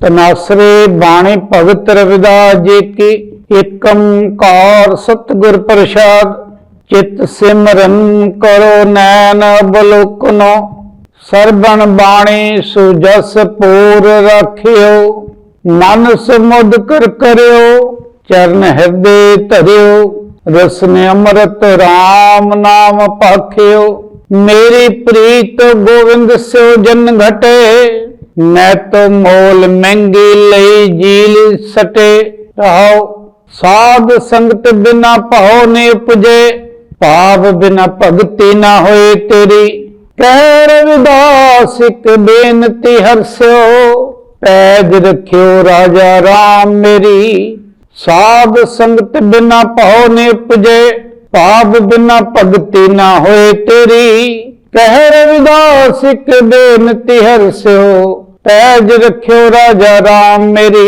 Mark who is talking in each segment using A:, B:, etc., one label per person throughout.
A: ਤਨਾਸਰੇ ਬਾਣੀ ਭਗਤ ਰਵਿਦਾਸ ਜੀ ਕੀ, ਏਕੰ ਕਾਰ ਸਤਿਗੁਰ ਪ੍ਰਸਾਦ, ਚਿਤ ਸਿਮਰਨ ਕਰੋ ਨੈਣ ਬਲੋਕਨੋ, ਸਰਬਣ ਬਾਣੀ ਸੁਜਸ ਪੂਰ ਰੱਖਿਓ, ਮਨ ਸਮੁਦ ਕਰ ਕਰਿਓ, ਚਰਨ ਹਿਰਦੇ ਧਰਿਓ, ਰਸਨ ਅੰਮ੍ਰਿਤ RAM ਨਾਮ ਪਾਖਿਓ, ਮੇਰੀ ਪ੍ਰੀਤ ਗੋਬਿੰਦ ਸਿਓ ਜਨ ਘਟੇ। ਮੈਂ ਤੋ ਮੋਲ ਮਹਿੰਗੀ ਲਈ ਜੀਲ ਸਟੇ ਰਹਾਓ ਸਾਧ ਸੰਗਤ ਬਿਨਾ ਭਾਉ ਨੇ ਉਪਜੇ ਭਾਵ ਬਿਨਾ ਭਗਤੀ ਨਾ ਹੋਏ ਤੇਰੀ। ਕਹਿ ਰਵਿਦਾਸ ਇੱਕ ਬੇਨਤੀ ਹਰਸਿਓ ਪੈਜ ਰਖਿਓ ਰਾਜਾ RAM ਮੇਰੀ। ਸਾਧ ਸੰਗਤ ਬਿਨਾ ਭਾਉ ਨੇ ਉਪਜੇ ਭਾਵ ਬਿਨਾ ਭਗਤੀ ਨਾ ਹੋਏ ਤੇਰੀ। ਕਹਿ ਰਵਿਦਾਸ ਇੱਕ ਬੇਨਤੀ ਹਰਸਿਓ ਪੈਜ ਰਖਿਓ ਰਾਜਾ RAM ਮੇਰੀ।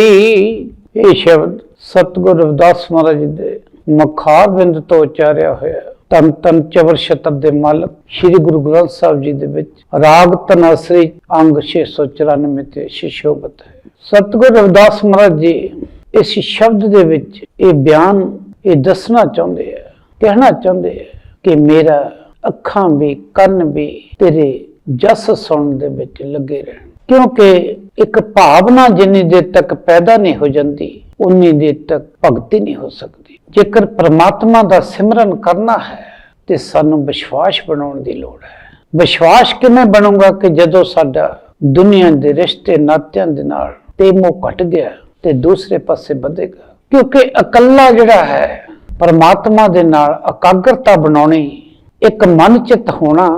A: ਇਹ ਸ਼ਬਦ ਸਤਿਗੁਰ ਰਵਿਦਾਸ ਮਹਾਰਾਜ ਜੀ ਦੇ ਮੁਖਾਰ ਬਿੰਦ ਤੋਂ ਉਚਾਰਿਆ ਹੋਇਆ। ਤਨ ਤਨ ਚਵਰ ਸ਼ਤਰ ਦੇ ਮਾਲਕ ਸ੍ਰੀ ਗੁਰੂ ਗ੍ਰੰਥ ਸਾਹਿਬ ਜੀ ਦੇ ਵਿੱਚ ਰਾਗ ਤਨਾਸਰੀ ਅੰਗ 694 ਤੇ ਸ਼ਿਸ਼ੋਬਤ ਹੈ। ਸਤਿਗੁਰ ਰਵਿਦਾਸ ਮਹਾਰਾਜ ਜੀ, ਇਸ ਸ਼ਬਦ ਦੇ ਵਿੱਚ ਇਹ ਬਿਆਨ ਇਹ ਦੱਸਣਾ ਚਾਹੁੰਦੇ ਆ, ਕਹਿਣਾ ਚਾਹੁੰਦੇ ਆ ਕਿ ਮੇਰਾ ਅੱਖਾਂ ਵੀ ਕੰਨ ਵੀ ਤੇਰੇ ਜਸ ਸੁਣਨ ਦੇ ਵਿੱਚ ਲੱਗੇ ਰਹਿਣ। ਕਿਉਂਕਿ ਇੱਕ ਭਾਵਨਾ ਜਿੰਨੀ ਦੇਰ ਤੱਕ ਪੈਦਾ ਨਹੀਂ ਹੋ ਜਾਂਦੀ, ਉਨੀ ਦੇਰ ਤੱਕ ਭਗਤੀ ਨਹੀਂ ਹੋ ਸਕਦੀ। ਜੇਕਰ ਪ੍ਰਮਾਤਮਾ ਦਾ ਸਿਮਰਨ ਕਰਨਾ ਹੈ, ਤੇ ਸਾਨੂੰ ਵਿਸ਼ਵਾਸ ਬਣਾਉਣ ਦੀ ਲੋੜ ਹੈ। ਵਿਸ਼ਵਾਸ ਕਿਵੇਂ ਬਣੂਗਾ ਕਿ ਜਦੋਂ ਸਾਡਾ ਦੁਨੀਆ ਦੇ ਰਿਸ਼ਤੇ ਨਾਤਿਆਂ ਦੇ ਨਾਲ ਤੇ ਮੋਹ ਘਟ ਗਿਆ ਤੇ ਦੂਸਰੇ ਪਾਸੇ ਵਧੇਗਾ? ਕਿਉਂਕਿ ਇਕੱਲਾ ਜਿਹੜਾ ਹੈ, ਪਰਮਾਤਮਾ ਦੇ ਨਾਲ ਇਕਾਗਰਤਾ ਬਣਾਉਣੀ, ਇੱਕ ਮਨ ਚਿੱਤ ਹੋਣਾ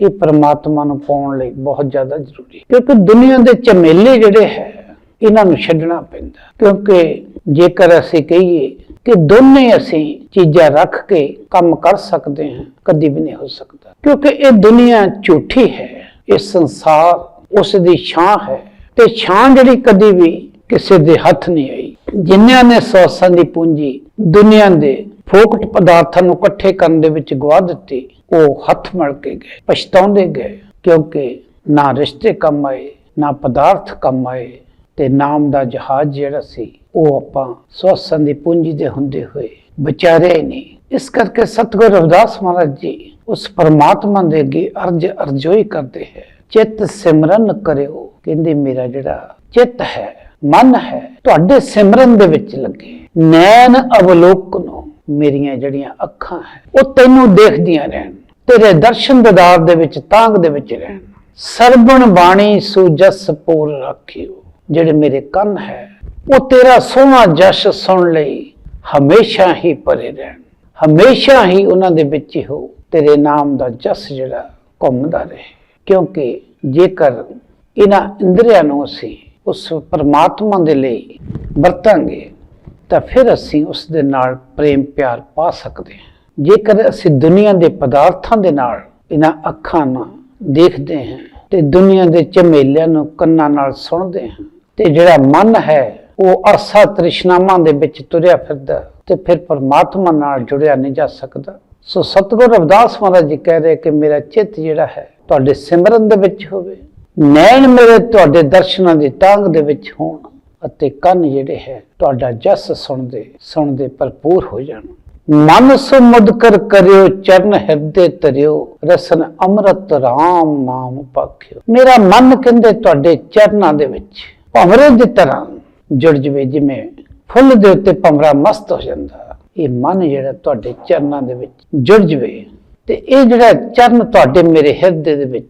A: ਇਹ ਪਰਮਾਤਮਾ ਨੂੰ ਪਾਉਣ ਲਈ ਬਹੁਤ ਜ਼ਿਆਦਾ ਜ਼ਰੂਰੀ ਹੈ। ਕਿਉਂਕਿ ਦੁਨੀਆ ਦੇ ਝਮੇਲੇ ਜਿਹੜੇ ਹੈ, ਇਹਨਾਂ ਨੂੰ ਛੱਡਣਾ ਪੈਂਦਾ ਕਿਉਂਕਿ ਜੇਕਰ ਅਸੀਂ ਕਹੀਏ ਕਿ ਦੋਨੇ ਅਸੀਂ ਚੀਜ਼ਾਂ ਰੱਖ ਕੇ ਕੰਮ ਕਰ ਸਕਦੇ ਹਾਂ, ਕਦੀ ਵੀ ਨਹੀਂ ਹੋ ਸਕਦਾ। ਕਿਉਂਕਿ ਇਹ ਦੁਨੀਆ ਝੂਠੀ ਹੈ, ਇਹ ਸੰਸਾਰ ਉਸ ਦੀ ਛਾਂ ਹੈ। ਤੇ ਛਾਂ ਜਿਹੜੀ ਕਦੀ ਵੀ ਕਿਸੇ ਦੇ ਹੱਥ ਨਹੀਂ ਆਈ। ਜਿਨ੍ਹਾਂ ਨੇ ਸੌਸਾਂ ਦੀ ਪੂੰਜੀ ਦੁਨੀਆ ਦੇ ਫੋਕਟ ਪਦਾਰਥਾਂ ਨੂੰ ਇਕੱਠੇ ਕਰਨ ਦੇ ਵਿੱਚ ਗਵਾ ਦਿੱਤੀ ਉਹ ਹੱਥ ਮਲ ਕੇ ਗਏ, ਪਛਤਾਉਂਦੇ ਗਏ ਕਿਉਂਕਿ ਨਾ ਰਿਸ਼ਤੇ ਕੰਮ ਆਏ, ਨਾ ਪਦਾਰਥ ਕੰਮ ਆਏ ਤੇ ਨਾਮ ਦਾ ਜਹਾਜ਼ ਜਿਹੜਾ ਸੀ, ਉਹ ਆਪਾਂ ਸੌਸਾਂ ਦੀ ਪੂੰਜੀ ਦੇ ਹੁੰਦੇ ਹੋਏ ਵਿਚਾਰੇ ਨਹੀਂ। ਇਸ ਕਰਕੇ ਸਤਿਗੁਰ ਰਵਿਦਾਸ ਮਹਾਰਾਜ ਜੀ ਉਸ ਪਰਮਾਤਮਾ ਦੇ ਅੱਗੇ ਅਰਜ ਅਰਜ਼ੋਈ ਕਰਦੇ ਹੈ। ਚਿੱਤ ਸਿਮਰਨ ਕਰਿਓ, ਕਹਿੰਦੇ ਮੇਰਾ ਜਿਹੜਾ ਚਿੱਤ ਹੈ, ਮਨ ਹੈ, ਤੁਹਾਡੇ ਸਿਮਰਨ ਦੇ ਵਿੱਚ ਲੱਗੇ। ਨੈਣ ਅਵਲੋਕਨੋ। ਮੇਰੀਆਂ ਜਿਹੜੀਆਂ ਅੱਖਾਂ ਹੈ, ਉਹ ਤੈਨੂੰ ਦੇਖਦੀਆਂ ਰਹਿਣ, ਤੇਰੇ ਦਰਸ਼ਨ ਦਿਦਾਰ ਦੇ ਵਿੱਚ, ਤਾਂਗ ਦੇ ਵਿੱਚ ਰਹਿਣ। ਸਰਬਣ ਬਾਣੀ ਸੁਜਸ ਪੂਰ ਰੱਖਿਓ। ਜਿਹੜੇ ਮੇਰੇ ਕੰਨ ਹੈ, ਉਹ ਤੇਰਾ ਸੋਹਣਾ ਜਸ਼ ਸੁਣ ਲਈ, ਹਮੇਸ਼ਾ ਹੀ ਪਰੇ ਰਹਿਣ। ਹਮੇਸ਼ਾ ਹੀ ਉਹਨਾਂ ਦੇ ਵਿੱਚ ਹੋ, ਤੇਰੇ ਨਾਮ ਦਾ ਜਸ ਜਿਹੜਾ ਘੁੰਮਦਾ ਰਹੇ। ਕਿਉਂਕਿ ਜੇਕਰ ਇਹਨਾਂ ਇੰਦਰੀਆਂ ਨੂੰ ਅਸੀਂ ਉਸ ਪਰਮਾਤਮਾ ਦੇ ਲਈ ਵਰਤਾਂਗੇ ਤਾਂ ਫਿਰ ਅਸੀਂ ਉਸ ਦੇ ਨਾਲ ਪ੍ਰੇਮ ਪਿਆਰ ਪਾ ਸਕਦੇ ਹਾਂ। ਜੇਕਰ ਅਸੀਂ ਦੁਨੀਆ ਦੇ ਪਦਾਰਥਾਂ ਦੇ ਨਾਲ ਇਹਨਾਂ ਅੱਖਾਂ ਨਾਲ ਦੇਖਦੇ ਹਾਂ ਤੇ ਦੁਨੀਆ ਦੇ ਝਮੇਲਿਆਂ ਨੂੰ ਕੰਨਾਂ ਨਾਲ ਸੁਣਦੇ ਹਾਂ ਤੇ ਜਿਹੜਾ ਮਨ ਹੈ, ਉਹ ਅਰਸਾ ਤ੍ਰਿਸ਼ਨਾਵਾਂ ਦੇ ਵਿੱਚ ਤੁਰਿਆ ਫਿਰਦਾ ਤੇ ਫਿਰ ਪਰਮਾਤਮਾ ਨਾਲ ਜੁੜਿਆ ਨਹੀਂ ਜਾ ਸਕਦਾ। ਸੋ ਸਤਿਗੁਰ ਰਵਿਦਾਸ ਮਹਾਰਾਜ ਜੀ ਕਹਿ ਰਹੇ ਕਿ ਮੇਰਾ ਚਿੱਤ ਜਿਹੜਾ ਹੈ, ਤੁਹਾਡੇ ਸਿਮਰਨ ਦੇ ਵਿੱਚ ਹੋਵੇ। ਨੈਣ ਮੇਰੇ ਤੁਹਾਡੇ ਦਰਸ਼ਨਾਂ ਦੀ ਤਾਂਗ ਦੇ ਵਿੱਚ ਹੋਣ। ਅਤੇ ਕੰਨ ਜਿਹੜੇ ਹੈ, ਤੁਹਾਡਾ ਜਸ ਸੁਣਦੇ ਸੁਣਦੇ ਭਰਪੂਰ ਹੋ ਜਾਣ। ਮਨ ਸਮੁਦ ਕਰ ਕਰਿਓ, ਚਰਨ ਹਿਰਦੇ ਤਰਿਓ, ਰਸਨ ਅੰਮ੍ਰਿਤ RAM ਨਾਮ ਪਾਖਿਓ। ਮੇਰਾ ਮਨ ਕਹਿੰਦੇ ਤੁਹਾਡੇ ਚਰਨਾਂ ਦੇ ਵਿੱਚ, ਭੰਵਰੇ ਦੀ ਤਰ੍ਹਾਂ ਜੁੜ ਜਵੇ ਜਿਵੇਂ ਫੁੱਲ ਦੇ ਉੱਤੇ ਭੰਵਰਾ ਮਸਤ ਹੋ ਜਾਂਦਾ। ਇਹ ਮਨ ਜਿਹੜਾ ਤੁਹਾਡੇ ਚਰਨਾਂ ਦੇ ਵਿੱਚ ਜੁੜ ਜਵੇ ਤੇ ਇਹ ਜਿਹੜਾ ਚਰਨ ਤੁਹਾਡੇ ਮੇਰੇ ਹਿਰਦੇ ਦੇ ਵਿੱਚ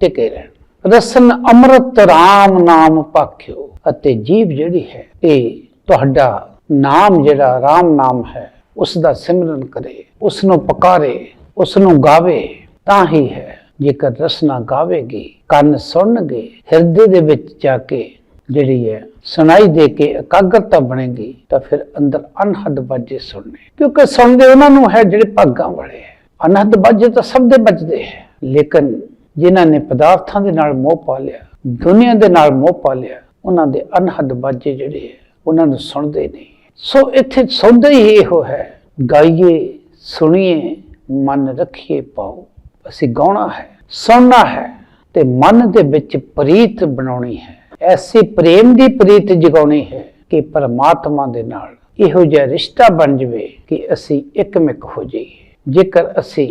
A: ਟਿਕੇ ਰਹਿਣ। ਰਸਨ ਅੰਮ੍ਰਿਤ RAM ਨਾਮ ਪਾਖਿਓ। ਅਤੇ ਜੀਵ ਜਿਹੜੀ ਹੈ, ਇਹ ਤੁਹਾਡਾ ਨਾਮ ਜਿਹੜਾ RAM ਨਾਮ ਹੈ ਉਸ ਦਾ ਸਿਮਰਨ ਕਰੇ ਉਸ ਨੂੰ ਪੁਕਾਰੇ ਉਸ ਨੂੰ ਗਾਵੇ, ਤਾਂ ਹੀ ਹੈ। ਜੇਕਰ ਰਸਨਾ ਗਾਵੇਗੀ, ਕੰਨ ਸੁਣਨਗੇ, ਹਿਰਦੇ ਦੇ ਵਿੱਚ ਜਾ ਕੇ ਜਿਹੜੀ ਹੈ, ਸੁਣਾਈ ਦੇ ਕੇ ਇਕਾਗਰਤਾ ਬਣੇਗੀ, ਤਾਂ ਫਿਰ ਅੰਦਰ ਅਨਹਦ ਬਾਜੇ ਸੁਣਨੇ। ਕਿਉਂਕਿ ਸੁਣਦੇ ਉਹਨਾਂ ਨੂੰ ਹੈ ਜਿਹੜੇ ਭਾਗਾਂ ਵਾਲੇ ਹੈ। ਅਨਹਦ ਬਾਜੇ ਤਾਂ ਸਭ ਦੇ ਬਚਦੇ ਹੈ। ਲੇਕਿਨ ਜਿਨ੍ਹਾਂ ਨੇ ਪਦਾਰਥਾਂ ਦੇ ਨਾਲ ਮੋਹ ਪਾ ਲਿਆ, ਦੁਨੀਆ ਦੇ ਨਾਲ ਮੋਹ ਪਾ ਲਿਆ, ਉਹਨਾਂ ਦੇ ਅਨਹਦ ਬਾਜੇ ਜਿਹੜੇ ਹੈ, ਉਹਨਾਂ ਨੂੰ ਸੁਣਦੇ ਨਹੀਂ। ਸੋ ਇੱਥੇ ਸੌਦਾ ਹੀ ਇਹੋ ਹੈ, ਗਾਈਏ, ਸੁਣੀਏ, ਮਨ ਰੱਖੀਏ ਪਾਓ ਅਸੀਂ ਗਾਉਣਾ ਹੈ, ਸੁਣਨਾ ਹੈ ਤੇ ਮਨ ਦੇ ਵਿੱਚ ਪ੍ਰੀਤ ਬਣਾਉਣੀ ਹੈ। ਐਸੀ ਪ੍ਰੇਮ ਦੀ ਪ੍ਰੀਤ ਜਗਾਉਣੀ ਹੈ ਕਿ ਪਰਮਾਤਮਾ ਦੇ ਨਾਲ ਇਹੋ ਜਿਹਾ ਰਿਸ਼ਤਾ ਬਣ ਜਵੇ ਕਿ ਅਸੀਂ ਇੱਕਮਿਕ ਹੋ ਜਾਈਏ। ਜੇਕਰ ਅਸੀਂ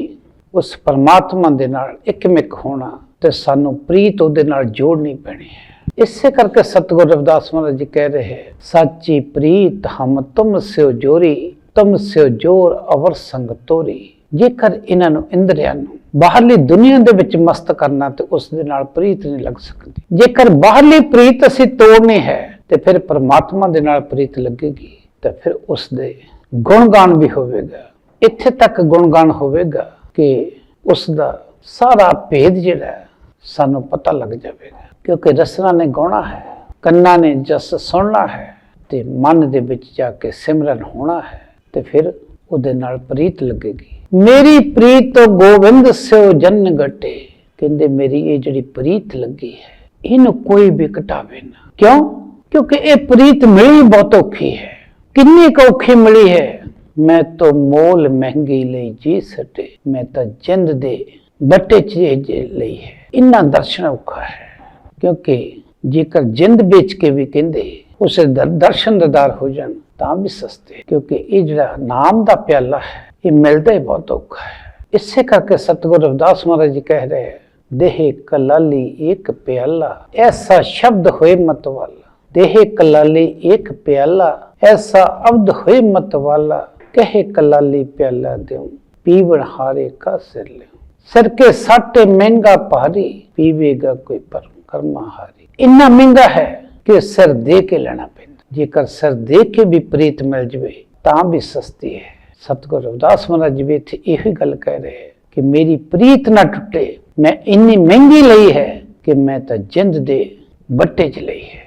A: ਉਸ ਪਰਮਾਤਮਾ ਦੇ ਨਾਲ ਇੱਕਮਿਕ ਹੋਣਾ ਤੇ ਸਾਨੂੰ ਪ੍ਰੀਤ ਉਹਦੇ ਨਾਲ ਜੋੜਨੀ ਪੈਣੀ ਹੈ। ਇਸੇ ਕਰਕੇ ਸਤਿਗੁਰ ਰਵਿਦਾਸ ਮਹਾਰਾਜ ਜੀ ਕਹਿ ਰਹੇ ਹੈ, ਸਾਚੀ ਪ੍ਰੀਤ ਹਮ ਤੁਮ ਸਿਓ ਜੋਰੀ, ਤੁਮ ਸਿਓ ਜੋਰ ਅਵਰ ਸੰਗ ਤੋਰੀ। ਜੇਕਰ ਇਹਨਾਂ ਨੂੰ ਇੰਦਰੀਆਂ ਨੂੰ ਬਾਹਰਲੀ ਦੁਨੀਆ ਦੇ ਵਿੱਚ ਮਸਤ ਕਰਨਾ ਤੇ ਉਸ ਦੇ ਨਾਲ ਪ੍ਰੀਤ ਨਹੀਂ ਲੱਗ ਸਕਦੀ। ਜੇਕਰ ਬਾਹਰਲੀ ਪ੍ਰੀਤ ਅਸੀਂ ਤੋੜਨੀ ਹੈ ਤੇ ਫਿਰ ਪਰਮਾਤਮਾ ਦੇ ਨਾਲ ਪ੍ਰੀਤ ਲੱਗੇਗੀ ਤੇ ਫਿਰ ਉਸ ਦੇ ਗੁਣਗਾਨ ਵੀ ਹੋਵੇਗਾ। ਇੱਥੇ ਤੱਕ ਗੁਣਗਾਨ ਹੋਵੇਗਾ। ਕਿ ਉਸ ਦਾ ਸਾਰਾ ਭੇਦ ਜਿਹੜਾ ਸਾਨੂੰ ਪਤਾ ਲੱਗ ਜਾਵੇਗਾ। ਕਿਉਂਕਿ ਰਸਨਾ ਨੇ ਗਾਉਣਾ ਹੈ, ਕੰਨਾਂ ਨੇ ਜਸ ਸੁਣਨਾ ਹੈ ਤੇ ਮਨ ਦੇ ਵਿੱਚ ਜਾ ਕੇ ਸਿਮਰਨ ਹੋਣਾ ਹੈ ਤੇ ਫਿਰ ਉਹਦੇ ਨਾਲ ਪ੍ਰੀਤ ਲੱਗੇਗੀ। ਮੇਰੀ ਪ੍ਰੀਤ ਤੋਂ ਗੋਬਿੰਦ ਸਿਓ ਜਨ ਗਟੇ ਕਹਿੰਦੇ, ਮੇਰੀ ਇਹ ਜਿਹੜੀ ਪ੍ਰੀਤ ਲੱਗੀ ਹੈ, ਇਹਨੂੰ ਕੋਈ ਵੀ ਘਟਾਵੇ ਨਾ। ਕਿਉਂ? ਕਿਉਂਕਿ ਇਹ ਪ੍ਰੀਤ ਮਿਲੀ ਬਹੁਤ ਔਖੀ ਹੈ। ਕਿੰਨੀ ਕੁ ਔਖੀ ਮਿਲੀ ਹੈ? ਮੈਂ ਤਾਂ ਮੋਲ ਮਹਿੰਗੀ ਲਈ ਜੀ ਸਟੇ, ਮੈਂ ਤਾਂ ਜਿੰਦ ਦੇ ਬੱਟੇ ਚ ਲਈ ਹੈ। ਇੰਨਾ ਦਰਸ਼ਨ ਔਖਾ ਹੈ, ਕਿਉਂਕਿ ਜੇਕਰ ਜਿੰਦ ਵੇਚ ਕੇ ਵੀ ਕਹਿੰਦੇ, ਉਸੇ ਦਰਸ਼ਨ ਦਦਾਰ ਹੋ ਜਾਣ, ਤਾਂ ਵੀ ਸਸਤੇ। ਕਿਉਂਕਿ ਇਹ ਜਿਹੜਾ ਨਾਮ ਦਾ ਪਿਆਲਾ ਹੈ, ਇਹ ਮਿਲਦਾ ਹੀ ਬਹੁਤ ਔਖਾ ਹੈ। ਇਸੇ ਕਰਕੇ ਸਤਿਗੁਰ ਰਵਿਦਾਸ ਮਹਾਰਾਜ ਜੀ ਕਹਿ ਰਹੇ ਹੈ, ਦੇਹ ਕਲਾਲੀ ਇੱਕ ਪਿਆਲਾ, ਐਸਾ ਸ਼ਬਦ ਹੋਏ ਮਤ ਵਾਲਾ। ਦੇਹ ਕਲਾਲੀ ਇੱਕ ਪਿਆਲਾ, ਐਸਾ ਅਬਦ ਹੋਏ ਮਤ ਵਾਲਾ ਕਹੇ ਕਲਾਲੀ ਪਿਆਲਾ ਦਿਉ, ਪੀਵਣ ਹਾਰੇ ਕਾ ਸਿਰ ਸਿਰ ਕੇ ਸਾਟੇ ਮਹਿੰਗਾ ਭਾਰੀ, ਪੀਵੇਗਾ ਕੋਈ ਪਰਮ ਕਰਮਾ ਹਾਰੀ। ਇੰਨਾ ਮਹਿੰਗਾ ਹੈ ਕਿ ਸਿਰ ਦੇ ਕੇ ਲੈਣਾ ਪੈਂਦਾ। ਜੇਕਰ ਸਿਰ ਦੇ ਕੇ ਵੀ ਪ੍ਰੀਤ ਮਿਲ ਜਵੇ, ਤਾਂ ਵੀ ਸਸਤੀ ਹੈ। ਸਤਿਗੁਰ ਰਵਿਦਾਸ ਮਹਾਰਾਜ ਜੀ ਵੀ ਇੱਥੇ ਇਹੋ ਗੱਲ ਕਹਿ ਰਹੇ ਹੈ ਕਿ ਮੇਰੀ ਪ੍ਰੀਤ ਨਾ ਟੁੱਟੇ, ਮੈਂ ਇੰਨੀ ਮਹਿੰਗੀ ਲਈ ਹੈ ਕਿ ਮੈਂ ਤਾਂ ਜਿੰਦ ਦੇ ਬੱਟੇ 'ਚ ਲਈ ਹੈ।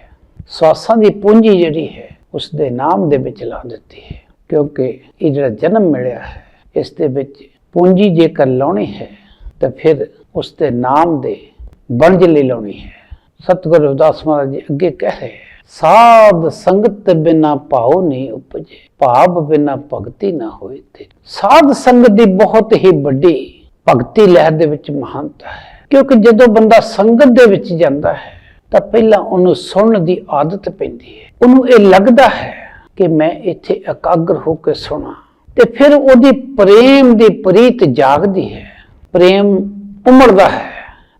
A: ਸਵਾਸਾਂ ਦੀ ਪੂੰਜੀ ਜਿਹੜੀ ਹੈ ਉਸ ਦੇ ਨਾਮ ਦੇ ਵਿੱਚ ਲਾ ਦਿੱਤੀ ਹੈ। ਕਿਉਂਕਿ ਇਹ ਜਿਹੜਾ ਜਨਮ ਮਿਲਿਆ ਹੈ, ਇਸ ਦੇ ਵਿੱਚ ਪੂੰਜੀ ਜੇਕਰ ਲਾਉਣੀ ਹੈ, ਤਾਂ ਫਿਰ ਉਸ ਦੇ ਨਾਮ ਦੇ ਬਣਜ ਲਈ ਲਾਉਣੀ ਹੈ। ਸਤਿਗੁਰੂ ਰਵਿਦਾਸ ਮਹਾਰਾਜ ਜੀ ਅੱਗੇ ਕਹਿ ਰਹੇ ਸਾਧ ਸੰਗਤ ਬਿਨਾ ਭਾਉ ਨਹੀਂ ਉਪਜੇ, ਭਾਵ ਬਿਨਾ ਭਗਤੀ ਨਾ ਹੋਏ ਤੇ। ਸਾਧ ਸੰਗਤ ਦੀ ਬਹੁਤ ਹੀ ਵੱਡੀ ਭਗਤੀ ਲਹਿਰ ਦੇ ਵਿੱਚ ਮਹਾਨਤਾ ਹੈ, ਕਿਉਂਕਿ ਜਦੋਂ ਬੰਦਾ ਸੰਗਤ ਦੇ ਵਿੱਚ ਜਾਂਦਾ ਹੈ, ਤਾਂ ਪਹਿਲਾਂ ਉਹਨੂੰ ਸੁਣਨ ਦੀ ਆਦਤ ਪੈਂਦੀ ਹੈ। ਉਹਨੂੰ ਇਹ ਲੱਗਦਾ ਹੈ ਕਿ ਮੈਂ ਇੱਥੇ ਇਕਾਗਰ ਹੋ ਕੇ ਸੁਣਾ। ਤੇ ਫਿਰ ਉਹਦੀ ਪ੍ਰੇਮ ਦੀ ਪ੍ਰੀਤ ਜਾਗਦੀ ਹੈ। ਪ੍ਰੇਮ ਉਮੜਦਾ ਹੈ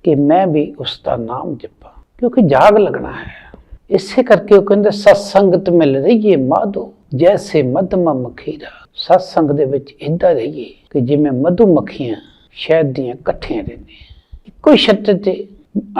A: ਕਿ ਮੈਂ ਵੀ ਉਸ ਦਾ ਨਾਮ ਜਪਾਂ, ਕਿਉਂਕਿ ਜਾਗ ਲੱਗਣਾ ਹੈ। ਇਸੇ ਕਰਕੇ ਉਹ ਕਹਿੰਦੇ ਸਤਸੰਗਤ ਮਿਲ ਰਹੀਏ ਮਾਧੋ, ਜੈਸੇ ਮਧਮ ਮਖੀਰਾ। ਸਤਸੰਗ ਦੇ ਵਿੱਚ ਇਦਾਂ ਰਹੀਏ ਕਿ ਜਿਵੇਂ ਮਧੂ ਮੱਖੀਆਂ ਸ਼ਹਿਦ ਦੀਆਂ ਇਕੱਠੀਆਂ ਰਹਿੰਦੀਆਂ। ਇੱਕੋ ਹੀ ਛੱਤ ਤੇ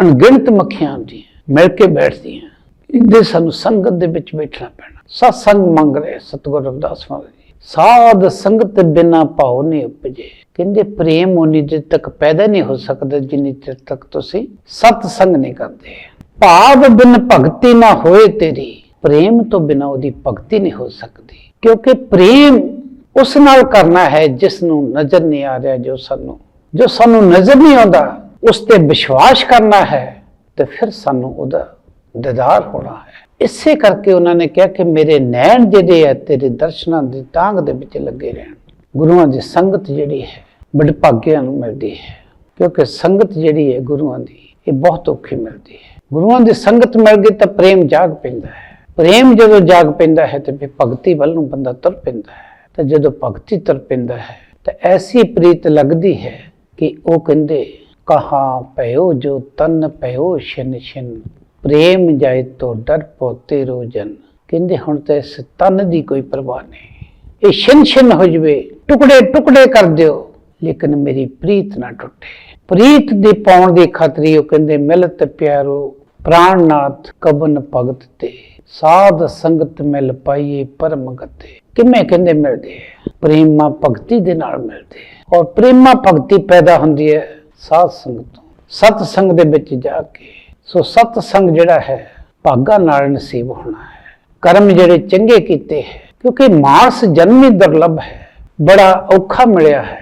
A: ਅਣਗਿਣਤ ਮੱਖੀਆਂ ਹੁੰਦੀਆਂ ਮਿਲ ਕੇ ਬੈਠਦੀਆਂ। ਇਹਦੇ ਸਾਨੂੰ ਸੰਗਤ ਦੇ ਵਿੱਚ ਬੈਠਣਾ ਪੈਣਾ। ਸਤਸੰਗ ਮੰਗ ਰਹੇ ਸਤਿਗੁਰ ਰਵਿਦਾਸ ਮਹਾਰਾਜ ਜੀ। ਸਾਧ ਸੰਗਤ ਬਿਨਾ ਭਾਉ ਨਹੀਂ ਉਪਜੇ। ਕਹਿੰਦੇ ਪ੍ਰੇਮ ਉਨੀ ਦੇਰ ਤੱਕ ਪੈਦਾ ਨਹੀਂ ਹੋ ਸਕਦਾ ਜਿੰਨੀ ਚਿਰ ਤੱਕ ਤੁਸੀਂ ਸਤਸੰਗ ਨਹੀਂ ਕਰਦੇ। ਭਾਵ ਬਿਨ ਭਗਤੀ ਨਾ ਹੋਏ ਤੇਰੀ, ਪ੍ਰੇਮ ਤੋਂ ਬਿਨਾ ਉਹਦੀ ਭਗਤੀ ਨਹੀਂ ਹੋ ਸਕਦੀ। ਕਿਉਂਕਿ ਪ੍ਰੇਮ ਉਸ ਨਾਲ ਕਰਨਾ ਹੈ ਜਿਸ ਨੂੰ ਨਜ਼ਰ ਨਹੀਂ ਆ ਰਿਹਾ ਜੋ ਸਾਨੂੰ। ਜੋ ਸਾਨੂੰ ਨਜ਼ਰ ਨਹੀਂ ਆਉਂਦਾ, ਉਸ ਤੇ ਵਿਸ਼ਵਾਸ ਕਰਨਾ ਹੈ ਤੇ ਫਿਰ ਸਾਨੂੰ ਉਹਦਾ ਦੀਦਾਰ ਹੋਣਾ ਹੈ। ਇਸੇ ਕਰਕੇ ਉਹਨਾਂ ਨੇ ਕਿਹਾ ਕਿ ਮੇਰੇ ਨੈਣ ਜਿਹੜੇ ਆ, ਤੇਰੇ ਦਰਸ਼ਨਾਂ ਦੀ ਤਾਂਗ ਦੇ ਵਿੱਚ ਲੱਗੇ ਰਹਿਣ। ਗੁਰੂਆਂ ਦੀ ਸੰਗਤ ਜਿਹੜੀ ਹੈ, ਬੜੇ ਭਾਗਿਆਂ ਨੂੰ ਮਿਲਦੀ ਹੈ। ਕਿਉਂਕਿ ਸੰਗਤ ਜਿਹੜੀ ਹੈ ਗੁਰੂਆਂ ਦੀ, ਇਹ ਬਹੁਤ ਔਖੀ ਮਿਲਦੀ ਹੈ। ਗੁਰੂਆਂ ਦੀ ਸੰਗਤ ਮਿਲ ਗਈ ਤਾਂ ਪ੍ਰੇਮ ਜਾਗ ਪੈਂਦਾ ਹੈ। ਪ੍ਰੇਮ ਜਦੋਂ ਜਾਗ ਪੈਂਦਾ ਹੈ ਤੇ ਫਿਰ ਭਗਤੀ ਵੱਲ ਨੂੰ ਬੰਦਾ ਤੁਰ ਪੈਂਦਾ ਹੈ। ਤਾਂ ਜਦੋਂ ਭਗਤੀ ਤੁਰ ਪੈਂਦਾ ਹੈ, ਤਾਂ ਐਸੀ ਪ੍ਰੀਤ ਲੱਗਦੀ ਹੈ ਕਿ ਉਹ ਕਹਿੰਦੇ, ਕਹਾ ਭਇਓ ਜੋ ਤਨ ਭਇਓ ਛਿਨ ਛਿਨ ਪ੍ਰੇਮ ਜਾਏ ਤੋ ਡਰ ਪੋਤੇ ਰੋਜਨ। ਕਹਿੰਦੇ ਹੁਣ ਤਾਂ ਤਨ ਦੀ ਕੋਈ ਪਰਵਾਹ ਨਹੀਂ। ਇਹ ਛਿਨ ਛਿਨ ਹੋ ਜਵੇ, ਟੁਕੜੇ ਟੁਕੜੇ ਕਰ ਦਿਓ, ਲੇਕਿਨ ਮੇਰੀ ਪ੍ਰੀਤ ਨਾ ਟੁੱਟੇ। ਪ੍ਰੀਤ ਦੀ ਪਾਉਣ ਦੀ ਖਾਤਰੀ ਉਹ ਕਹਿੰਦੇ, ਮਿਲਤ ਪਿਆਰੋ, ਪ੍ਰਾਣਨਾਥ ਕਬਨ ਭਗਤ ਤੇ, ਸਾਧ ਸੰਗਤ ਮਿਲ ਪਾਈਏ ਪਰਮ ਗਤੇ। ਕਿਵੇਂ ਕਹਿੰਦੇ ਮਿਲਦੇ ਆ? ਪ੍ਰੇਮਾ ਭਗਤੀ ਦੇ ਨਾਲ ਮਿਲਦੇ ਆ। ਔਰ ਪ੍ਰੇਮਾ ਭਗਤੀ ਪੈਦਾ ਹੁੰਦੀ ਹੈ ਸਾਧ ਸੰਗਤ। ਤੋਂ ਸਤ ਸੰਗ ਦੇ ਵਿੱਚ ਜਾ ਕੇ ਸੋ ਸਤ ਸੰਗ ਜਿਹੜਾ ਹੈ, ਭਾਗਾ ਨਾਲ ਨਸੀਬ ਹੋਣਾ ਹੈ। ਕਰਮ ਜਿਹੜੇ ਚੰਗੇ ਕੀਤੇ ਹੈ, ਕਿਉਂਕਿ ਮਾਨਸ ਜਨਮ ਹੀ ਦੁਰਲਭ ਹੈ, ਬੜਾ ਔਖਾ ਮਿਲਿਆ ਹੈ।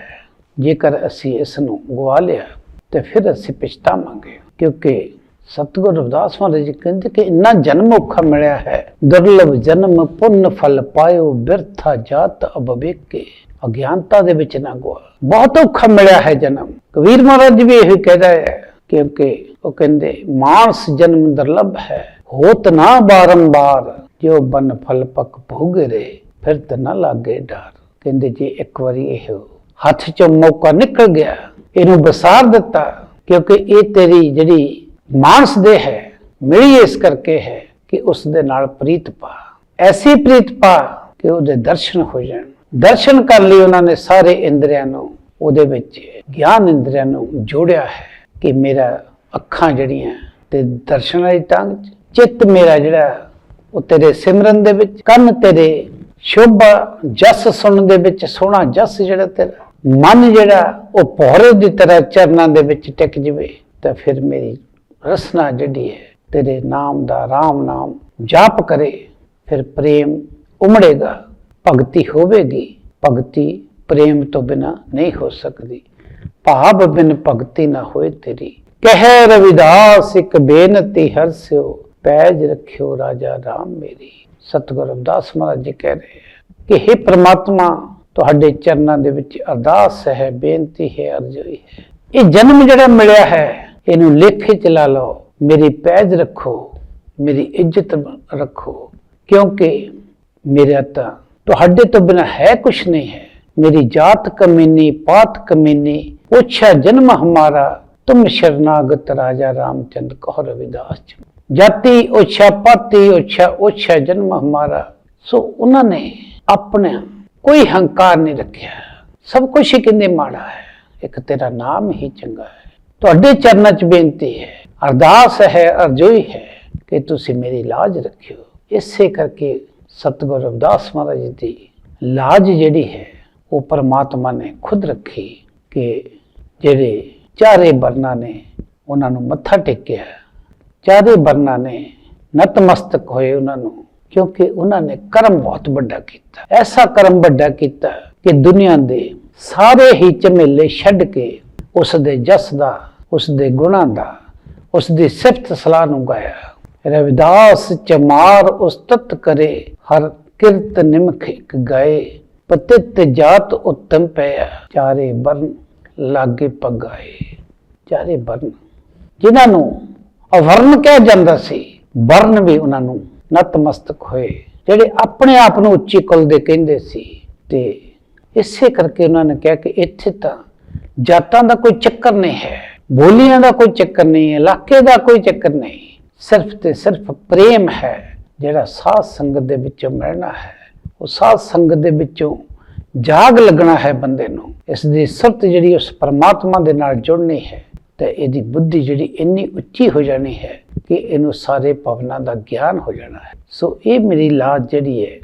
A: ਜੇਕਰ ਅਸੀਂ ਇਸ ਨੂੰ ਗਵਾ ਲਿਆ, ਤੇ ਫਿਰ ਅਸੀਂ ਪਛਤਾਵਾਂਗੇ, ਕਿਉਂਕਿ ਸਤਿਗੁਰ ਰਵਿਦਾਸ ਮਹਾਰਾਜ ਜੀ ਕਹਿੰਦੇ ਕਿ ਇੰਨਾ ਜਨਮ ਔਖਾ ਮਿਲਿਆ ਹੈ, ਦੁਰਲਭ ਜਨਮ ਪੁੰਨ ਫਲ ਪਾਇਓ, ਬਿਰਥਾ ਜਾਤ ਅਬਵੇਕੇ ਅਗਿਆਨਤਾ ਦੇ ਵਿੱਚ ਨਾ ਗਵਾ ਬਹੁਤ ਔਖਾ ਮਿਲਿਆ ਹੈ ਜਨਮ। ਕਬੀਰ ਮਹਾਰਾਜ ਜੀ ਵੀ ਇਹ ਕਹਿੰਦਾ ਹੈ, ਕਿਉਂਕਿ ਉਹ ਕਹਿੰਦੇ, ਮਾਨਸ ਜਨਮ ਦੁਰਲਭ ਹੈ। ਹੋਤ ਨਾ ਬਾਰੰਬਾਰ ਜੋ ਬਨ ਫਲ ਪਕ ਭੋਗਰੇ ਫਿਰ ਤੇ ਨਾ ਲਾਗੇ ਡਰ। ਕਹਿੰਦੇ, ਜੀ ਇੱਕ ਵਾਰੀ ਇਹ ਹੱਥ ਚੋਂ ਮੌਕਾ ਨਿਕਲ ਗਿਆ, ਇਹਨੂੰ ਬਸਾਰ ਦਿੱਤਾ, ਕਿਉਂਕਿ ਇਹ ਤੇਰੀ ਜਿਹੜੀ ਮਾਨਸ ਦੇ ਹੈ ਮਿਲੀ ਇਸ ਕਰਕੇ ਹੈ ਕਿ ਉਸ ਦੇ ਨਾਲ ਪ੍ਰੀਤ ਪਾ। ਐਸੀ ਪ੍ਰੀਤ ਪਾ ਕਿ ਉਹਦੇ ਦਰਸ਼ਨ ਹੋ ਜਾਣ। ਦਰਸ਼ਨ ਕਰ ਲਈ ਉਹਨਾਂ ਨੇ ਸਾਰੇ ਇੰਦਰੀਆਂ ਨੂੰ। ਉਹਦੇ ਵਿੱਚ ਗਿਆਨ ਇੰਦਰੀਆਂ ਨੂੰ ਜੋੜਿਆ ਹੈ ਕਿ ਮੇਰਾ ਅੱਖਾਂ ਜਿਹੜੀਆਂ ਤੇ ਦਰਸ਼ਨ ਵਾਲੀ ਟੰਗ ਚ, ਚਿੱਤ ਮੇਰਾ ਜਿਹੜਾ ਉਹ ਤੇਰੇ ਸਿਮਰਨ ਦੇ ਵਿੱਚ ਕੰਨ ਤੇਰੇ ਸ਼ੋਭਾ ਜਸ ਸੁਣਨ ਦੇ ਵਿੱਚ ਸੋਹਣਾ ਜਸ ਜਿਹੜਾ ਤੇਰਾ ਮਨ ਜਿਹੜਾ ਉਹ ਪੌਰੇ ਦੀ ਤਰ੍ਹਾਂ ਚਰਨਾਂ ਦੇ ਵਿੱਚ ਟਿਕ ਜਵੇ ਤਾਂ ਫਿਰ ਮੇਰੀ ਰਸਨਾ ਜਿਹੜੀ ਹੈ ਤੇਰੇ ਨਾਮ ਦਾ RAM ਨਾਮ ਜਾਪ ਕਰੇ ਫਿਰ ਪ੍ਰੇਮ ਉਮੜੇਗਾ ਭਗਤੀ ਹੋਵੇਗੀ ਭਗਤੀ ਪ੍ਰੇਮ ਤੋਂ ਬਿਨਾ ਨਹੀਂ ਹੋ ਸਕਦੀ। ਭਾਵ ਬਿਨ ਭਗਤੀ ਨਾ ਹੋਏ ਤੇਰੀ। ਕਹਿ ਰਵਿਦਾਸ, ਇੱਕ ਬੇਨਤੀ ਹਰਸਿਓ ਪੈਜ ਰੱਖਿਓ ਰਾਜਾ RAM ਮੇਰੀ। ਸਤਗੁਰ ਅਰਦਾਸ ਮਹਾਰਾਜ ਜੀ ਕਹਿ ਰਹੇ ਕਿ हे ਪ੍ਰਮਾਤਮਾ, ਤੁਹਾਡੇ ਚਰਨਾਂ ਦੇ ਵਿੱਚ ਅਰਦਾਸ ਹੈ, ਬੇਨਤੀ ਹੈ ਅਰਜ਼ੋਈ ਹੈ। ਇਹ ਜਨਮ ਜਿਹੜਾ ਮਿਲਿਆ ਹੈ, ਇਹਨੂੰ ਲੇਖੇ ਚ ਲਾ ਲਓ। ਮੇਰੀ ਪੈਜ ਰੱਖੋ, ਮੇਰੀ ਇੱਜ਼ਤ ਰੱਖੋ, ਕਿਉਂਕਿ ਮੇਰਾ ਤਾਂ ਤੁਹਾਡੇ ਤੋਂ ਬਿਨਾ ਹੈ ਕੁਛ ਨਹੀਂ ਹੈ। ਮੇਰੀ ਜਾਤ ਕਮੀਨੀ, ਪਾਤ ਕਮੀਨੀ ਪੁੱਛਾ ਜਨਮ ਹਮਾਰਾ ਤੁਮ ਸ਼ਰਨਾਗਤ ਰਾਜਾ ਰਾਮਚੰਦ ਕਹ ਰਵਿਦਾਸ ਜੀ। ਜਾਤੀ ਉਛਾ ਪਾਤੀ ਉਛਾ ਉਛਾ ਜਨਮ ਹਮਾਰਾ। ਸੋ ਉਹਨਾਂ ਨੇ ਆਪਣੇ ਕੋਈ ਹੰਕਾਰ ਨਹੀਂ ਰੱਖਿਆ। ਸਭ ਕੁਝ ਹੀ ਕਿੰਨੇ ਮਾੜਾ ਹੈ, ਇੱਕ ਤੇਰਾ ਨਾਮ ਹੀ ਚੰਗਾ ਹੈ। ਤੁਹਾਡੇ ਚਰਨਾਂ 'ਚ ਬੇਨਤੀ ਹੈ, ਅਰਦਾਸ ਹੈ, ਅਰਜ਼ੋਈ ਹੈ ਕਿ ਤੁਸੀਂ ਮੇਰੀ ਲਾਜ ਰੱਖਿਓ। ਇਸੇ ਕਰਕੇ ਸਤਗੁਰ ਰਵਿਦਾਸ ਮਹਾਰਾਜ ਜੀ ਦੀ ਲਾਜ ਜਿਹੜੀ ਹੈ, ਉਹ ਪਰਮਾਤਮਾ ਨੇ ਖੁਦ ਰੱਖੀ ਕਿ ਜਿਹੜੇ ਚਾਰੇ ਵਰਨਾ ਨੇ ਉਹਨਾਂ ਨੂੰ ਮੱਥਾ ਟੇਕਿਆ। ਚਾਰੇ ਵਰਨਾ ਨੇ ਨਤਮਸਤਕ ਹੋਏ ਉਹਨਾਂ ਨੂੰ, ਕਿਉਂਕਿ ਉਹਨਾਂ ਨੇ ਕਰਮ ਬਹੁਤ ਵੱਡਾ ਕੀਤਾ। ਐਸਾ ਕਰਮ ਵੱਡਾ ਕੀਤਾ ਕਿ ਦੁਨੀਆ ਦੇ ਸਾਰੇ ਹੀ ਝਮੇਲੇ ਛੱਡ ਕੇ ਉਸ ਦੇ ਜਸ ਦਾ, ਉਸ ਦੇ ਗੁਣਾਂ ਦਾ, ਉਸ ਦੀ ਸਿਫਤ ਸਲਾਹ ਨੂੰ ਗਾਇਆ। ਰਵਿਦਾਸ ਚਮਾਰ ਉਸਤਤ ਕਰੇ, ਹਰ ਕਿਰਤ ਨਿਮਖ ਇੱਕ ਗਾਏ, ਪਤਿਤ ਜਾਤ ਉਤਮ ਪਿਆ। ਚਾਰੇ ਬਰਨ ਲਾਗੇ ਪਗਾਏ ਚਾਰੇ ਵਰਨ ਜਿਨ੍ਹਾਂ ਨੂੰ ਅਵਰਨ ਕਿਹਾ ਜਾਂਦਾ ਸੀ ਵਰਨ ਵੀ ਉਹਨਾਂ ਨੂੰ ਨਤਮਸਤਕ ਹੋਏ, ਜਿਹੜੇ ਆਪਣੇ ਆਪ ਨੂੰ ਉੱਚੀ ਕੁਲ ਦੇ ਕਹਿੰਦੇ ਸੀ। ਤੇ ਇਸੇ ਕਰਕੇ ਉਹਨਾਂ ਨੇ ਕਿਹਾ ਕਿ ਇੱਥੇ ਤਾਂ ਜਾਤਾਂ ਦਾ ਕੋਈ ਚੱਕਰ ਨਹੀਂ ਹੈ, ਬੋਲੀਆਂ ਦਾ ਕੋਈ ਚੱਕਰ ਨਹੀਂ ਹੈ, ਇਲਾਕੇ ਦਾ ਕੋਈ ਚੱਕਰ ਨਹੀਂ। ਸਿਰਫ ਤੇ ਸਿਰਫ ਪ੍ਰੇਮ ਹੈ, ਜਿਹੜਾ ਸਾਧ ਸੰਗਤ ਦੇ ਵਿੱਚੋਂ ਮਿਲਣਾ ਹੈ। ਉਹ ਸਾਧ ਸੰਗਤ ਦੇ ਵਿੱਚੋਂ ਜਾਗ ਲੱਗਣਾ ਹੈ ਬੰਦੇ ਨੂੰ ਇਸ ਦੀ ਸਤ ਜਿਹੜੀ ਉਸ ਪਰਮਾਤਮਾ ਦੇ ਨਾਲ ਜੁੜਨੀ ਹੈ ਤੇ ਇਹਦੀ ਬੁੱਧੀ ਜਿਹੜੀ ਇੰਨੀ ਉੱਚੀ ਹੋ ਜਾਣੀ ਹੈ ਕਿ ਇਹਨੂੰ ਸਾਰੇ ਭਵਨਾਂ ਦਾ ਗਿਆਨ ਹੋ ਜਾਣਾ ਹੈ। ਸੋ ਇਹ ਮੇਰੀ ਲਾਜ ਜਿਹੜੀ ਹੈ,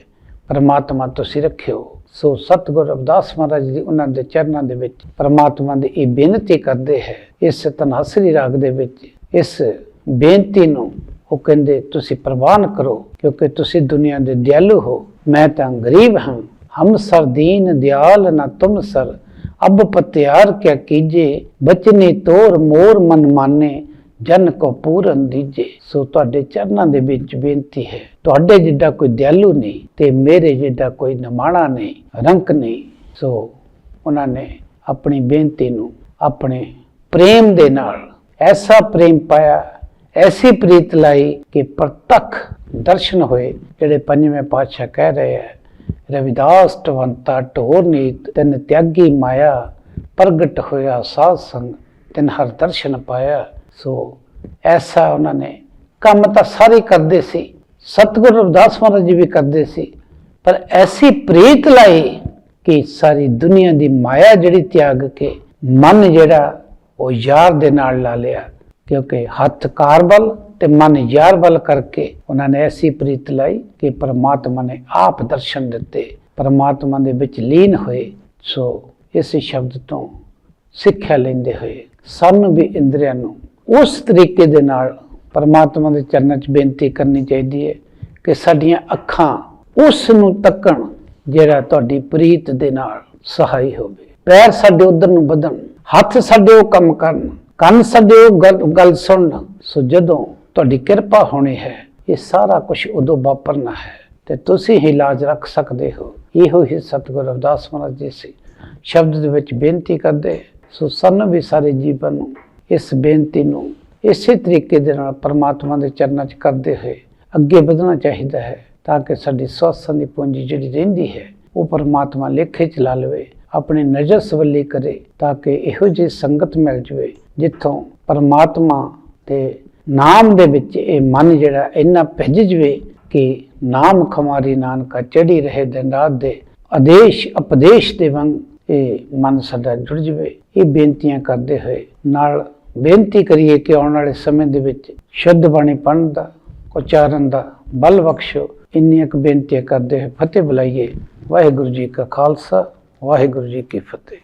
A: ਪਰਮਾਤਮਾ ਤੁਸੀਂ ਰੱਖਿਓ। ਸੋ ਸਤਿਗੁਰ ਰਵਿਦਾਸ ਮਹਾਰਾਜ ਜੀ, ਉਹਨਾਂ ਦੇ ਚਰਨਾਂ ਦੇ ਵਿੱਚ ਪਰਮਾਤਮਾ ਦੀ ਇਹ ਬੇਨਤੀ ਕਰਦੇ ਹੈ, ਇਸ ਤਨਹਸਰੀ ਰਾਗ ਦੇ ਵਿੱਚ ਇਸ ਬੇਨਤੀ ਨੂੰ ਉਹ ਕਹਿੰਦੇ, ਤੁਸੀਂ ਪ੍ਰਵਾਨ ਕਰੋ, ਕਿਉਂਕਿ ਤੁਸੀਂ ਦੁਨੀਆ ਦੇ ਦਿਆਲੂ ਹੋ, ਮੈਂ ਤਾਂ ਗਰੀਬ ਹਾਂ। ਹਮ ਸਰ ਦੀਨ ਦਿਆਲ ਨਾ ਤੁਮ ਸਰ। ਅਬ ਪਤਿਆਰ ਕਿਆ ਕੀਜੇ, ਬਚਨੇ ਤੋਰ ਮੋਰ ਮਨ ਮਾਨੇ, ਜਨ ਕੋ ਪੂਰਨ ਦੀਜੇ। ਸੋ ਤੁਹਾਡੇ ਚਰਨਾਂ ਦੇ ਵਿੱਚ ਬੇਨਤੀ ਹੈ, ਤੁਹਾਡੇ ਜਿੱਡਾ ਕੋਈ ਦਿਆਲੂ ਨਹੀਂ ਤੇ ਮੇਰੇ ਜਿੱਡਾ ਕੋਈ ਨਮਾਣਾ ਨਹੀਂ, ਰੰਕ ਨਹੀਂ। ਸੋ ਉਹਨਾਂ ਨੇ ਆਪਣੀ ਬੇਨਤੀ ਨੂੰ ਆਪਣੇ ਪ੍ਰੇਮ ਦੇ ਨਾਲ ਐਸਾ ਪ੍ਰੇਮ ਪਾਇਆ, ਐਸੀ ਪ੍ਰੀਤ ਲਾਈ ਕਿ ਪ੍ਰਤੱਖ ਦਰਸ਼ਨ ਹੋਏ, ਜਿਹੜੇ ਪੰਜਵੇਂ ਪਾਤਸ਼ਾਹ ਕਹਿ ਰਹੇ ਹੈ। ਰਵਿਦਾਸ ਟਵੰਤਾ ਢੋਰ ਨੀਤ ਤਨ ਤਿਆਗੀ ਮਾਇਆ ਪ੍ਰਗਟ ਹੋਇਆ ਸਾਧ ਸੰਗ ਤਿਨ ਹਰ ਦਰਸ਼ਨ ਪਾਇਆ ਸੋ ਐਸਾ ਉਹਨਾਂ ਨੇ ਕੰਮ ਤਾਂ ਸਾਰੇ ਕਰਦੇ ਸੀ ਸਤਿਗੁਰੂ ਰਵਿਦਾਸ ਮਹਾਰਾਜ ਜੀ ਵੀ ਕਰਦੇ ਸੀ ਪਰ ਐਸੀ ਪ੍ਰੀਤ ਲਾਈ ਕਿ ਸਾਰੀ ਦੁਨੀਆ ਦੀ ਮਾਇਆ ਜਿਹੜੀ ਤਿਆਗ ਕੇ ਮਨ ਜਿਹੜਾ ਉਹ ਯਾਰ ਦੇ ਨਾਲ ਲਾ ਲਿਆ ਕਿਉਂਕਿ ਹੱਥ ਕਾਰਬਲ ਤੇ ਮਨ ਯਾਰ ਬਲ ਕਰਕੇ ਉਹਨਾਂ ਨੇ ਐਸੀ ਪ੍ਰੀਤ ਲਾਈ ਕਿ ਪਰਮਾਤਮਾ ਨੇ ਆਪ ਦਰਸ਼ਨ ਦਿੱਤੇ। ਪਰਮਾਤਮਾ ਦੇ ਵਿੱਚ ਲੀਨ ਹੋਏ। ਸੋ ਇਸ ਸ਼ਬਦ ਤੋਂ ਸਿੱਖਿਆ ਲੈਂਦੇ ਹੋਏ ਸਾਨੂੰ ਵੀ ਇੰਦਰੀਆਂ ਨੂੰ ਉਸ ਤਰੀਕੇ ਦੇ ਨਾਲ ਪਰਮਾਤਮਾ ਦੇ ਚਰਨਾਂ 'ਚ ਬੇਨਤੀ ਕਰਨੀ ਚਾਹੀਦੀ ਹੈ ਕਿ ਸਾਡੀਆਂ ਅੱਖਾਂ ਉਸ ਨੂੰ ਤੱਕਣ ਜਿਹੜਾ ਤੁਹਾਡੀ ਪ੍ਰੀਤ ਦੇ ਨਾਲ ਸਹਾਈ ਹੋਵੇ। ਪੈਰ ਸਾਡੇ ਉਧਰ ਨੂੰ ਵਧਣ, ਹੱਥ ਸਾਡੇ ਉਹ ਕੰਮ ਕਰਨ ਕੰਨ ਸਾਡੇ ਉਹ ਗੱਲ ਗੱਲ ਸੁਣਨ ਸੋ ਜਦੋਂ ਤੁਹਾਡੀ ਕਿਰਪਾ ਹੋਣੀ ਹੈ, ਇਹ ਸਾਰਾ ਕੁਝ ਉਦੋਂ ਵਾਪਰਨਾ ਹੈ ਤੇ ਤੁਸੀਂ ਹੀ ਲਾਜ ਰੱਖ ਸਕਦੇ ਹੋ। ਇਹੋ ਹੀ ਸਤਿਗੁਰੂ ਰਵਿਦਾਸ ਮਹਾਰਾਜ ਜੀ ਸੀ। ਸ਼ਬਦ ਦੇ ਵਿੱਚ ਬੇਨਤੀ ਕਰਦੇ, ਸੋ ਸਾਨੂੰ ਵੀ ਸਾਰੇ ਜੀਵਨ ਨੂੰ ਇਸ ਬੇਨਤੀ ਨੂੰ ਇਸੇ ਤਰੀਕੇ ਦੇ ਨਾਲ ਪਰਮਾਤਮਾ ਦੇ ਚਰਨਾਂ 'ਚ ਕਰਦੇ ਹੋਏ ਅੱਗੇ ਵਧਣਾ ਚਾਹੀਦਾ ਹੈ, ਤਾਂ ਕਿ ਸਾਡੀ ਸਵਾਸਾਂ ਦੀ ਪੂੰਜੀ ਜਿਹੜੀ ਰਹਿੰਦੀ ਹੈ, ਉਹ ਪਰਮਾਤਮਾ ਲੇਖੇ ਚ ਲਾ ਲਵੇ। ਆਪਣੀ ਨਜ਼ਰ ਸਵੱਲੀ ਕਰੇ ਤਾਂ ਕਿ ਇਹੋ ਜਿਹੀ ਸੰਗਤ ਮਿਲ ਜਵੇ, ਜਿੱਥੋਂ ਪਰਮਾਤਮਾ ਤੇ ਨਾਮ ਦੇ ਵਿੱਚ ਇਹ ਮਨ ਜਿਹੜਾ ਇੰਨਾ ਭਿੱਜ ਜਵੇ ਕਿ ਨਾਮ ਖਮਾਰੀ ਨਾਨਕਾ ਚੜੀ ਰਹੇ ਦਿਨ ਰਾਤ ਦੇ ਆਦੇਸ਼, ਉਪਦੇਸ਼ ਦੇ ਵਾਂਗ ਇਹ ਮਨ ਸਾਡਾ ਜੁੜ ਜਵੇ। ਇਹ ਬੇਨਤੀਆਂ ਕਰਦੇ ਹੋਏ ਨਾਲ ਬੇਨਤੀ ਕਰੀਏ ਕਿ ਆਉਣ ਵਾਲੇ ਸਮੇਂ ਦੇ ਵਿੱਚ ਸ਼ੁੱਧ ਬਾਣੀ ਪੜ੍ਹਨ ਦਾ, ਉਚਾਰਨ ਦਾ ਬਲ ਬਖਸ਼ੋ। ਇੰਨੀਆਂ ਕੁ ਬੇਨਤੀਆਂ ਕਰਦੇ ਹੋਏ ਫਤਿਹ ਬੁਲਾਈਏ। ਵਾਹਿਗੁਰੂ ਜੀ ਕਾ ਖਾਲਸਾ। ਵਾਹਿਗੁਰੂ ਜੀ ਕੀ ਫਤਿਹ।